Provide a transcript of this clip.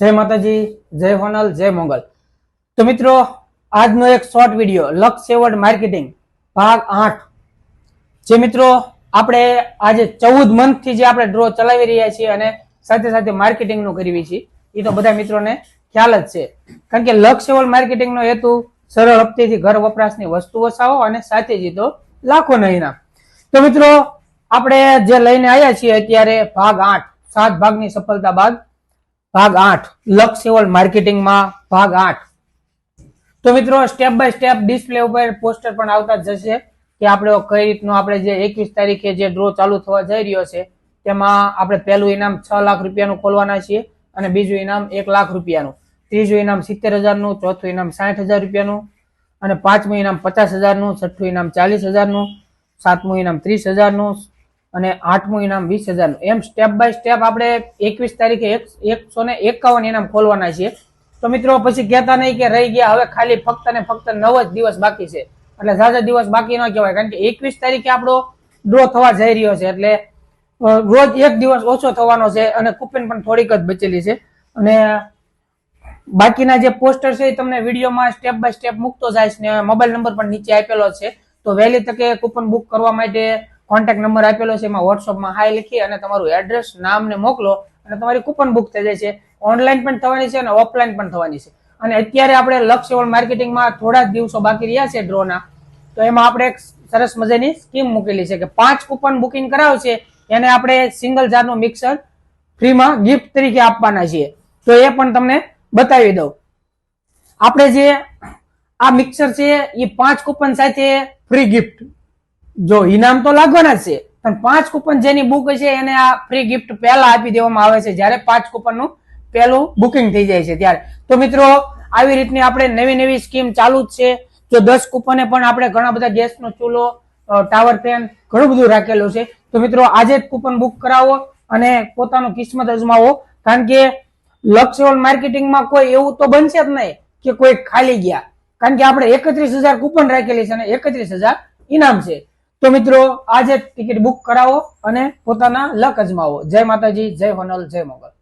જય માતાજી, જય હોનલ, જય મોગલ. તો મિત્રો, આજનો એક શોર્ટ વીડિયો લક્ષ સેવર્ડ માર્કેટિંગ ભાગ આઠ. જે મિત્રો, આપણે આજે ચૌદ મંથથી જે આપણે ડ્રો ચલાવી રહ્યા છીએ અને સાથે સાથે માર્કેટિંગનું કરવી છીએ એ તો બધા મિત્રોને ખ્યાલ જ છે. કારણ કે લક સેવર્ડ માર્કેટિંગનો હેતુ સરળ હપ્તેથી ઘર વપરાશની વસ્તુ વસાવો અને સાથે જીતો લાખો ઇનામ તો મિત્રો, આપણે જે લઈને આવ્યા છીએ અત્યારે ભાગ આઠ, સાત ભાગની સફળતા બાદ ભાગ આઠ લક્ષ સેવલ માર્કેટિંગમાં ભાગ આઠ. તો મિત્રો સ્ટેપ બાય સ્ટેપ ડિસ્પ્લે ઉપર પોસ્ટર પણ આવતા જશે કે આપણે કઈ રીતનું આપણે જે એકવીસ તારીખે જે ડ્રો ચાલુ થવા જઈ રહ્યો છે, તેમાં આપણે પહેલું ઇનામ છ લાખ રૂપિયાનું ખોલવાના છીએ અને બીજું ઇનામ એક લાખ રૂપિયાનું. ત્રીજું ઇનામ સિત્તેર હજારનું, ચોથું ઇનામ સાઠ હજાર રૂપિયાનું અને પાંચમું ઇનામ પચાસ હજારનું, છઠ્ઠું ઇનામ ચાલીસ હજારનું, સાતમું ઇનામ ત્રીસ હજારનું અને આઠમું ઇનામ વીસ હજારનું. એમ સ્ટેપ બાય સ્ટેપ આપણે એકવીસ તારીખે એક એકસો ને એકાવન ઇનામ ખોલવાના છીએ. તો મિત્રો, પછી કહેતા નહીં કે રહી ગયા, હવે ખાલી ફક્ત ને ફક્ત નવ જ દિવસ બાકી છે. એટલે ઝાઝા દિવસ બાકી ન કહેવાય, કારણ કે એકવીસ તારીખે આપણો ડ્રો થવા જઈ રહ્યો છે. એટલે રોજ એક દિવસ ઓછો થવાનો છે અને કુપન પણ થોડીક જ બચેલી છે. અને બાકીના જે પોસ્ટર છે એ તમને વિડીયોમાં સ્ટેપ બાય સ્ટેપ મૂકતો જાય છે મોબાઈલ નંબર પણ નીચે આપેલો છે. તો વહેલી તકે કૂપન બુક કરવા માટે કોન્ટેક્ટ નંબર આપેલો છે, એમાં વોટ્સઅપમાં હાય લખી અને તમારું એડ્રેસ નામ ને મોકલો અને તમારી કૂપન બુક થઈ જાય છે. ઓનલાઈન પણ થવાની છે અને ઓફલાઈન પણ થવાની છે. અને અત્યારે આપણે લક્ષ એવોર્ડ માર્કેટિંગમાં થોડા જ દિવસો બાકી રહ્યા છે ડ્રોના તો એમાં આપણે એક સરસ મજાની સ્કીમ મૂકેલી છે કે પાંચ કૂપન બુકિંગ કરાવશે એને આપણે સિંગલ જારનું મિક્સર ફ્રીમાં ગિફ્ટ તરીકે આપવાના છીએ. તો એ પણ તમને બતાવી દઉં. આપણે જે આ મિક્સર છે, એ પાંચ કૂપન સાથે ફ્રી ગિફ્ટ જો ઇનામ તો લાગવાના છે, પણ પાંચ કૂપન જેની બુક છે એને આ ફ્રી ગિફ્ટ પહેલા આપી દેવામાં આવે છે, જ્યારે પાંચ કૂપનનું પહેલું બુકિંગ થઈ જાય છે ત્યારે. તો મિત્રો, આવી રીતની આપણે નવી નવી સ્કીમ ચાલુ જ છે. જો દસ કૂપને પણ આપણે ઘણા બધા ગેસનો ચૂલો ટાવર ફેન ઘણું બધું રાખેલું છે. તો મિત્રો, આજે જ કૂપન બુક કરાવો અને પોતાનું કિસ્મત અજમાવો. કારણ કે લક્ષ્યોલ માર્કેટિંગમાં કોઈ એવું તો બનશે જ નહીં કે કોઈ ખાલી ગયા. કારણ કે આપણે એકત્રીસ હજાર કૂપન રાખેલી છે અને એકત્રીસ હજાર ઇનામ છે. તો મિત્રો, આજે ટિકિટ બુક કરાવો અને પોતાના લક અજમાવો. જય માતાજી, જય હોનલ, જય મોગલ.